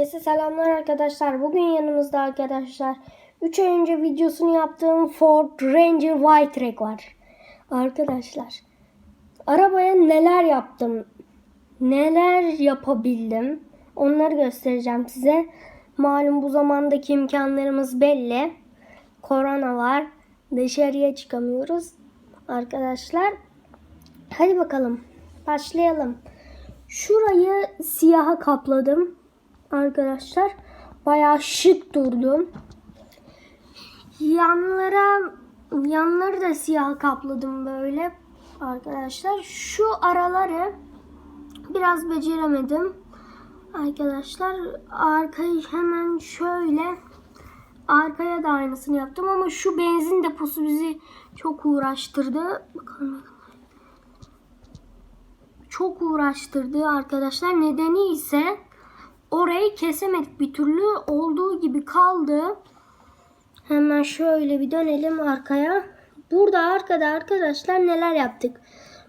Herkese selamlar arkadaşlar. Bugün yanımızda arkadaşlar 3 ay önce videosunu yaptığım Ford Ranger White var. Arkadaşlar arabaya neler yaptım, neler yapabildim onları göstereceğim size. Malum bu zamandaki imkanlarımız belli. Korona var. Dışarıya çıkamıyoruz. Arkadaşlar hadi bakalım başlayalım. Şurayı siyaha kapladım arkadaşlar. Bayağı şık durdu. Yanlara yanları da siyaha kapladım böyle arkadaşlar. Şu araları biraz beceremedim. Arkadaşlar arkayı hemen şöyle arkaya da aynısını yaptım ama şu benzin deposu bizi çok uğraştırdı. Bakalım çok uğraştırdı arkadaşlar. Nedeni ise orayı kesemedik bir türlü. Olduğu gibi kaldı. Hemen şöyle bir dönelim arkaya. Burada arkada arkadaşlar neler yaptık.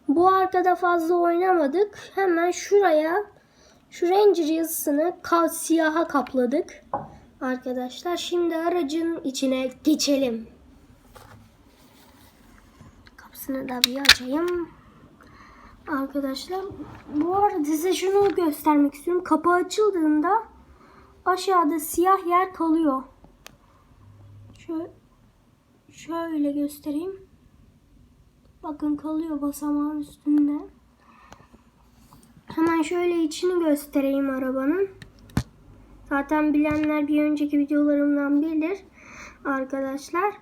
Bu arkada fazla oynamadık. Hemen şuraya şu Ranger yazısını ka- siyaha kapladık. Arkadaşlar şimdi aracın içine geçelim. Kapısını da bir açayım. Arkadaşlar bu arada size şunu göstermek istiyorum. Kapı açıldığında aşağıda siyah yer kalıyor. Şöyle, şöyle göstereyim. Bakın kalıyor basamağın üstünde. Hemen şöyle içini göstereyim arabanın. Zaten bilenler bir önceki videolarımdan bilir. Arkadaşlar.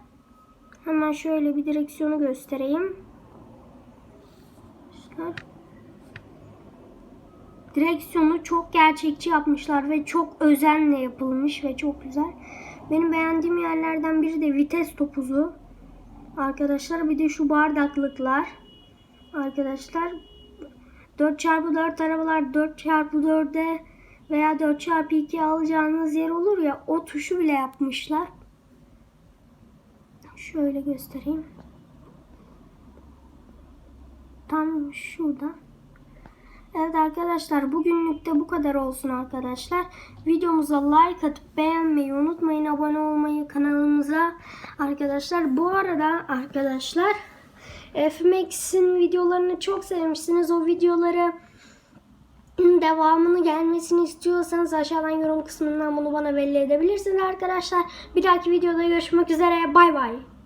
Hemen şöyle bir direksiyonu göstereyim. Direksiyonu çok gerçekçi yapmışlar ve çok özenle yapılmış ve çok güzel. Benim beğendiğim yerlerden biri de vites topuzu. Arkadaşlar bir de şu bardaklıklar. Arkadaşlar 4x4 arabalar 4x4'e veya 4x2 alacağınız yer olur ya o tuşu bile yapmışlar. Şöyle göstereyim. Tam şurada. Evet arkadaşlar bugünlük de bu kadar olsun arkadaşlar. Videomuza like atıp beğenmeyi unutmayın. Abone olmayı kanalımıza arkadaşlar. Bu arada arkadaşlar FMX'in videolarını çok sevmişsiniz. O videoları devamını gelmesini istiyorsanız aşağıdan yorum kısmından bunu bana belli edebilirsiniz arkadaşlar. Bir dahaki videoda görüşmek üzere. Bay bay.